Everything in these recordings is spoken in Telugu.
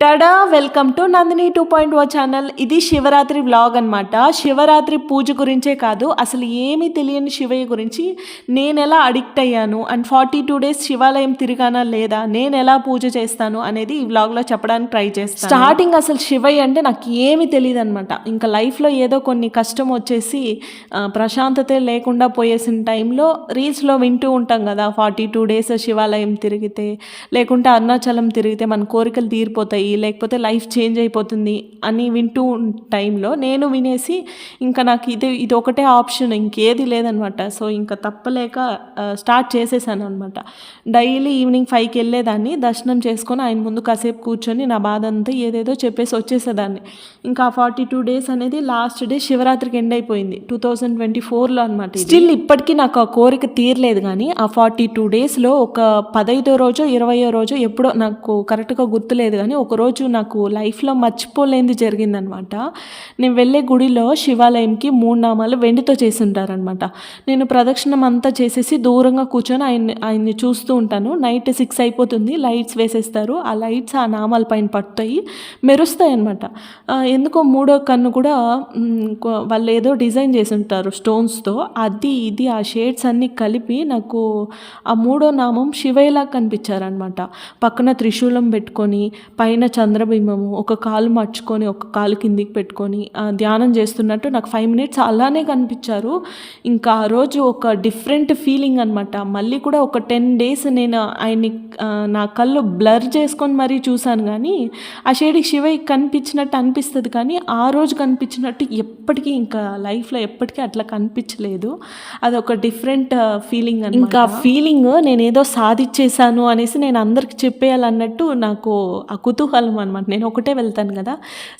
Tada welcome to Nandini two point O channel ఇది శివరాత్రి వ్లాగ్ అనమాట శివరాత్రి పూజ గురించే కాదు అసలు ఏమీ తెలియని శివయ్య గురించి నేను ఎలా అడిక్ట్ అయ్యాను అండ్ ఫార్టీ టూ డేస్ శివాలయం తిరిగానా లేదా నేను ఎలా పూజ చేస్తాను అనేది ఈ వ్లాగ్లో చెప్పడానికి ట్రై చేస్తాను. స్టార్టింగ్ అసలు శివయ్య అంటే నాకు ఏమీ తెలియదు అనమాట ఇంకా లైఫ్లో ఏదో కొన్ని కష్టం వచ్చేసి ప్రశాంతత లేకుండా పోయేసిన టైంలో రీల్స్లో వింటూ ఉంటాం కదా ఫార్టీ టూ డేస్ శివాలయం తిరిగితే లేకుంటే అరుణాచలం తిరిగితే మన కోరికలు తీరిపోతాయి. లేకపోతే లైఫ్ చేంజ్ అయిపోతుంది అని వింటూ టైంలో నేను వినేసి ఇంకా నాకు ఇది ఇది ఒకటే ఆప్షన్ ఇంకేది లేదనమాట. సో ఇంకా తప్పలేక స్టార్ట్ చేసేసాను అనమాట. డైలీ ఈవినింగ్ ఫైవ్కి వెళ్ళేదాన్ని దర్శనం చేసుకొని ఆయన ముందు కాసేపు కూర్చొని నా బాధ అంతా ఏదేదో చెప్పేసి వచ్చేసేదాన్ని. ఇంకా ఫార్టీ టూ డేస్ అనేది లాస్ట్ డే శివరాత్రికి ఎండ్ అయిపోయింది టూ థౌజండ్ ట్వంటీ ఫోర్లో అనమాట స్టిల్ ఇప్పటికీ నాకు ఆ కోరిక తీరలేదు కానీ ఆ ఫార్టీ టూ డేస్లో ఒక పదైదో రోజు ఇరవయో రోజు ఎప్పుడో నాకు కరెక్ట్గా గుర్తులేదు కానీ ఒక రోజు నాకు లైఫ్లో మర్చిపోలేనిది జరిగిందనమాట. నేను వెళ్ళే గుడిలో శివాలయంకి మూడు నామాలు వెండితో చేసి ఉంటారనమాట నేను ప్రదక్షిణం అంతా చేసేసి దూరంగా కూర్చొని ఆయన్ని ఆయన్ని చూస్తూ ఉంటాను. నైట్ సిక్స్ అయిపోతుంది. లైట్స్ వేసేస్తారు. ఆ లైట్స్ ఆ నామాల పైన పడతాయి. మెరుస్తాయి అనమాట ఎందుకో మూడో కన్ను కూడా వాళ్ళు ఏదో డిజైన్ చేసి ఉంటారు స్టోన్స్తో. అది ఇది ఆ షేడ్స్ అన్నీ కలిపి నాకు ఆ మూడో నామం శివయ్యలా కనిపించారనమాట. పక్కన త్రిశూలం పెట్టుకొని పైన చంద్రబింబము ఒక కాలు మర్చుకొని ఒక కాలు కిందికి పెట్టుకొని ధ్యానం చేస్తున్నట్టు నాకు ఫైవ్ మినిట్స్ అలానే కనిపించారు. ఇంకా ఆ రోజు ఒక డిఫరెంట్ ఫీలింగ్ అనమాట మళ్ళీ కూడా ఒక టెన్ డేస్ నేను ఆయన్ని నా కళ్ళు బ్లర్ చేసుకొని మరీ చూశాను కానీ ఆ షేడికి శివయ్య కనిపించినట్టు అనిపిస్తుంది కానీ ఆ రోజు కనిపించినట్టు ఎప్పటికీ ఇంకా లైఫ్లో ఎప్పటికీ అట్లా కనిపించలేదు. అది ఒక డిఫరెంట్ ఫీలింగ్ అని ఇంకా ఫీలింగ్ నేను ఏదో సాధించేశాను అనేసి నేను అందరికి చెప్పేయాలన్నట్టు నాకు ఆ కుతూహలం అనమాట నేను ఒకటే వెళ్తాను కదా.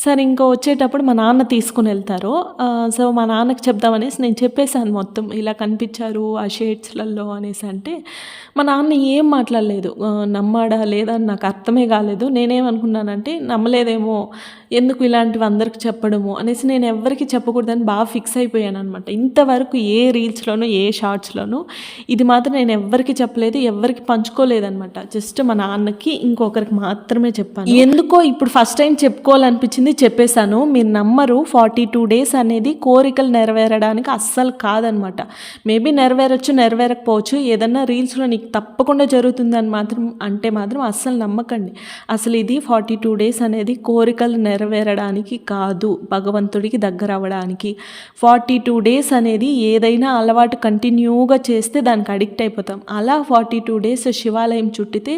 సరే ఇంకో వచ్చేటప్పుడు మా నాన్న తీసుకుని వెళ్తారు. సో మా నాన్నకి చెప్దామనేసి నేను చెప్పేశాను మొత్తం. ఇలా కనిపించారు ఆ షేడ్స్లలో అనేసి అంటే మా నాన్న ఏం మాట్లాడలేదు. నమ్మాడా లేదా అని నాకు అర్థమే కాలేదు. నేనేమనుకున్నానంటే నమ్మలేదేమో ఎందుకు ఇలాంటివి అందరికి చెప్పడము అనేసి నేను ఎవరికి చెప్పకూడదని బాగా ఫిక్స్ అయిపోయాను అనమాట ఇంతవరకు ఏ రీల్స్లోనూ ఏ షార్ట్స్లోనూ ఇది మాత్రం నేను ఎవరికి చెప్పలేదు ఎవరికి పంచుకోలేదనమాట జస్ట్ మా నాన్నకి ఇంకొకరికి మాత్రమే చెప్పాను. ఎందుకో ఇప్పుడు ఫస్ట్ టైం చెప్పుకోవాలనిపించింది చెప్పేశాను. మీరు నమ్మరు ఫార్టీ టూ డేస్ అనేది కోరికలు నెరవేరడానికి అస్సలు కాదనమాట మేబీ నెరవేరొచ్చు నెరవేరకపోవచ్చు. ఏదన్నా రీల్స్లో నీకు తప్పకుండా జరుగుతుందని మాత్రం అంటే మాత్రం అస్సలు నమ్మకండి. అసలు ఇది ఫార్టీ టూ డేస్ అనేది కోరికలు నెరవేరడానికి కాదు భగవంతుడికి దగ్గర అవ్వడానికి. ఫార్టీ టూ డేస్ అనేది ఏదైనా అలవాటు కంటిన్యూగా చేస్తే దానికి అడిక్ట్ అయిపోతాం. అలా ఫార్టీ టూ డేస్ శివాలయం చుట్టితే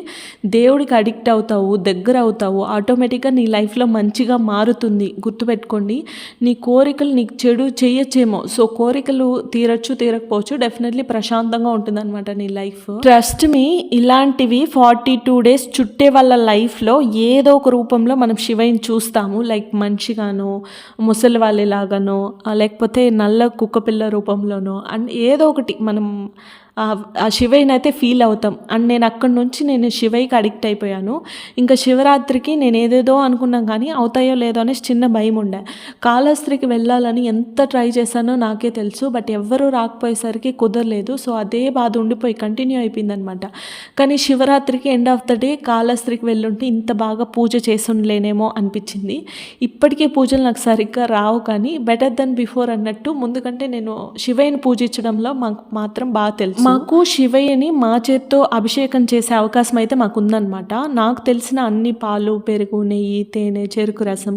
దేవుడికి అడిక్ట్ అవుతావు దగ్గర అవుతావు ఆటోమేటిక్గా నీ లైఫ్లో మంచిగా మారుతుంది. గుర్తుపెట్టుకోండి నీ కోరికలు నీకు చెడు చేయొచ్చేమో. సో కోరికలు తీరచ్చు తీరకపోవచ్చు డెఫినెట్లీ ప్రశాంతంగా ఉంటుందన్నమాట నీ లైఫ్. ట్రస్ట్ మీ ఇలాంటివి ఫార్టీ టూ డేస్ చుట్టే వాళ్ళ లైఫ్లో ఏదో ఒక రూపంలో మనం శివయ్యని చూస్తాము. లైక్ మంచిగానో ముసలి వాళ్ళలాగానో లేకపోతే నల్ల కుక్కపిల్ల రూపంలోనో అండ్ ఏదో ఒకటి మనం ఆ- శివయ్యనైతే శివయ్యని అయితే ఫీల్ అవుతాం. అండ్ నేను అక్కడి నుంచి నేను శివయ్యకి అడిక్ట్ అయిపోయాను. ఇంకా శివరాత్రికి నేను ఏదేదో అనుకున్నాం కానీ అవుతాయో లేదో అనేసి చిన్న భయం ఉండే. కాళహస్త్రికి వెళ్ళాలని ఎంత ట్రై చేశానో నాకే తెలుసు బట్ ఎవ్వరూ రాకపోయేసరికి కుదరలేదు. సో అదే బాధ ఉండిపోయి కంటిన్యూ అయిపోయింది అనమాట కానీ శివరాత్రికి ఎండ్ ఆఫ్ ద డే కాళహస్త్రికి వెళ్ళుంటే ఇంత బాగా పూజ చేసుండలేనేమో అనిపించింది. ఇప్పటికే పూజలు నాకు సరిగ్గా రావు కానీ బెటర్ దెన్ బిఫోర్ అన్నట్టు. ముందుకంటే నేను శివయ్యని పూజించడంలో మాకు మాత్రం బాగా తెలుసు. మాకు శివయ్యని మా చేత్తో అభిషేకం చేసే అవకాశం అయితే మాకు ఉందన్నమాట నాకు తెలిసిన అన్ని పాలు పెరుగు నెయ్యి తేనె చెరుకు రసం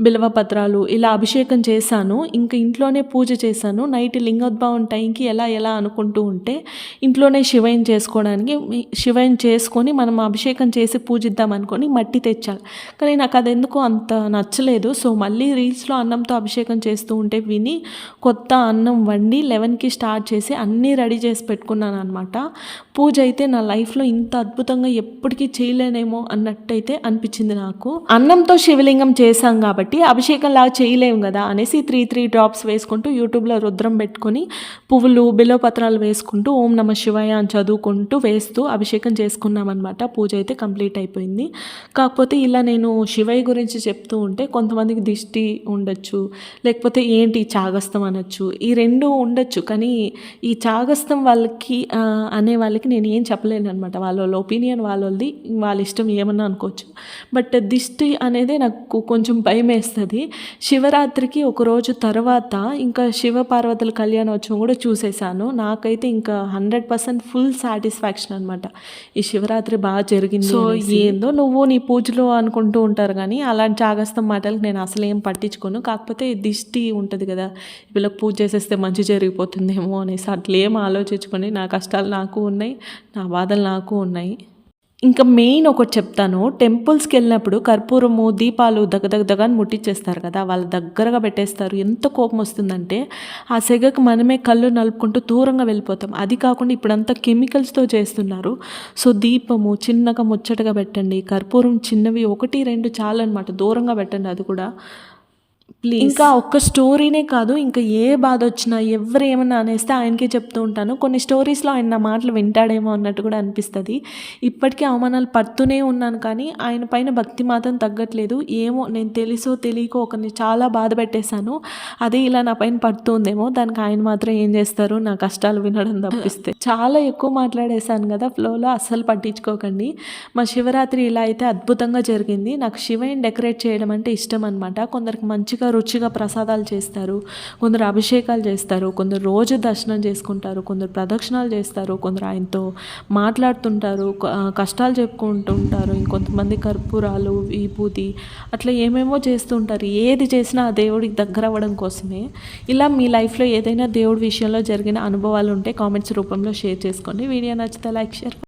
బిల్వ పత్రాలు ఇలా అభిషేకం చేశాను. ఇంకా ఇంట్లోనే పూజ చేశాను. నైట్ లింగోద్భవం టైంకి ఎలా ఎలా అనుకుంటూ ఉంటే ఇంట్లోనే శివయం చేసుకోవడానికి శివయం చేసుకొని మనం అభిషేకం చేసి పూజిద్దాం అనుకొని మట్టి తెచ్చాలి కానీ నాకు అది ఎందుకో అంత నచ్చలేదు. సో మళ్ళీ రీల్స్లో అన్నంతో అభిషేకం చేస్తూ ఉంటే విని కొత్త అన్నం వండి లెవెన్కి స్టార్ట్ చేసి అన్నీ రెడీ చేసి పెట్టు పెట్టుకున్నాను అనమాట పూజ అయితే నా లైఫ్లో ఇంత అద్భుతంగా ఎప్పటికీ చేయలేనేమో అన్నట్టయితే అనిపించింది నాకు. అన్నంతో శివలింగం చేశాం కాబట్టి అభిషేకం లాగా చేయలేము కదా అనేసి త్రీ త్రీ డ్రాప్స్ వేసుకుంటూ యూట్యూబ్లో రుద్రం పెట్టుకొని పువ్వులు బిలోపత్రాలు వేసుకుంటూ ఓం నమ శివాయ అని చదువుకుంటూ వేస్తూ అభిషేకం చేసుకున్నాం అనమాట పూజ అయితే కంప్లీట్ అయిపోయింది. కాకపోతే ఇలా నేను శివయ్య గురించి చెప్తూ ఉంటే కొంతమందికి దిష్టి ఉండొచ్చు లేకపోతే ఏంటి చాగస్తం అనొచ్చు ఈ రెండు ఉండొచ్చు. కానీ ఈ చాగస్తం వాళ్ళకి ఆ, అనే వాళ్ళకి వాళ్ళకి నేను ఏం చెప్పలేను అనమాట వాళ్ళ ఒపీనియన్ వాళ్ళది వాళ్ళ ఇష్టం ఏమన్నా అనుకోవచ్చు. బట్ దిష్టి అనేది నాకు కొంచెం భయం వేస్తుంది. శివరాత్రికి ఒక రోజు తర్వాత ఇంకా శివ పార్వతుల కళ్యాణోత్సవం కూడా చూసేసాను. నాకైతే ఇంకా హండ్రెడ్ పర్సెంట్ ఫుల్ సాటిస్ఫాక్షన్ అనమాట ఈ శివరాత్రి బాగా జరిగింది సో ఏందో నువ్వు నీ పూజలో అనుకుంటూ ఉంటారు కానీ అలాంటి చాగస్తం మాటలకు నేను అసలు ఏం పట్టించుకోను. కాకపోతే దిష్టి ఉంటుంది కదా వీళ్ళకి పూజ చేసేస్తే మంచి జరిగిపోతుందేమో అనేసి అట్లా ఏం ఆలోచించుకొని నా కష్టాలు నాకు ఉన్నాయి నా బాధలు నాకు ఉన్నాయి. ఇంకా మెయిన్ ఒకటి చెప్తాను టెంపుల్స్కి వెళ్ళినప్పుడు కర్పూరము దీపాలు దగ్గ అని ముట్టించేస్తారు కదా వాళ్ళ దగ్గరగా పెట్టేస్తారు. ఎంత కోపం వస్తుందంటే ఆ సెగకు మనమే కళ్ళు నలుపుకుంటూ దూరంగా వెళ్ళిపోతాం. అది కాకుండా ఇప్పుడంతా కెమికల్స్తో చేస్తున్నారు. సో దీపము చిన్నగా ముచ్చటగా పెట్టండి కర్పూరం చిన్నవి ఒకటి రెండు చాలు అనమాట దూరంగా పెట్టండి అది కూడా. ప్లీజ్ ఇంకా ఒక్క స్టోరీనే కాదు ఇంకా ఏ బాధ వచ్చినా ఎవరు ఏమన్నా అనేస్తే ఆయనకే చెప్తూ ఉంటాను. కొన్ని స్టోరీస్లో ఆయన నా మాటలు వింటాడేమో అన్నట్టు కూడా అనిపిస్తుంది. ఇప్పటికీ అవమానాలు పడుతూనే ఉన్నాను కానీ ఆయన పైన భక్తి మాత్రం తగ్గట్లేదు. ఏమో నేను తెలుసో తెలియకో ఒకరిని చాలా బాధ పెట్టేశాను. అదే ఇలా నా పైన పడుతుందేమో దానికి ఆయన మాత్రం ఏం చేస్తారు? నా కష్టాలు వినడం తప్పిస్తే. చాలా ఎక్కువ మాట్లాడేశాను కదా ఫ్లోలో అస్సలు పట్టించుకోకండి. మా శివరాత్రి ఇలా అయితే అద్భుతంగా జరిగింది. నాకు శివయ్యని డెకరేట్ చేయడం అంటే ఇష్టం అనమాట కొందరికి మంచిగా రుచిగా ప్రసాదాలు చేస్తారు. కొందరు అభిషేకాలు చేస్తారు. కొందరు రోజు దర్శనం చేసుకుంటారు. కొందరు ప్రదక్షిణాలు చేస్తారు. కొందరు ఆయనతో మాట్లాడుతుంటారు. కష్టాలు చెప్పుకుంటుంటారు ఇంకొంతమంది కర్పూరాలు విభూతి అట్లా ఏమేమో చేస్తుంటారు ఏది చేసినా ఆ దేవుడికి దగ్గర అవ్వడం కోసమే. ఇలా మీ లైఫ్లో ఏదైనా దేవుడి విషయంలో జరిగిన అనుభవాలు ఉంటే కామెంట్స్ రూపంలో షేర్ చేసుకోండి. వీడియో నచ్చితే లైక్ షేర్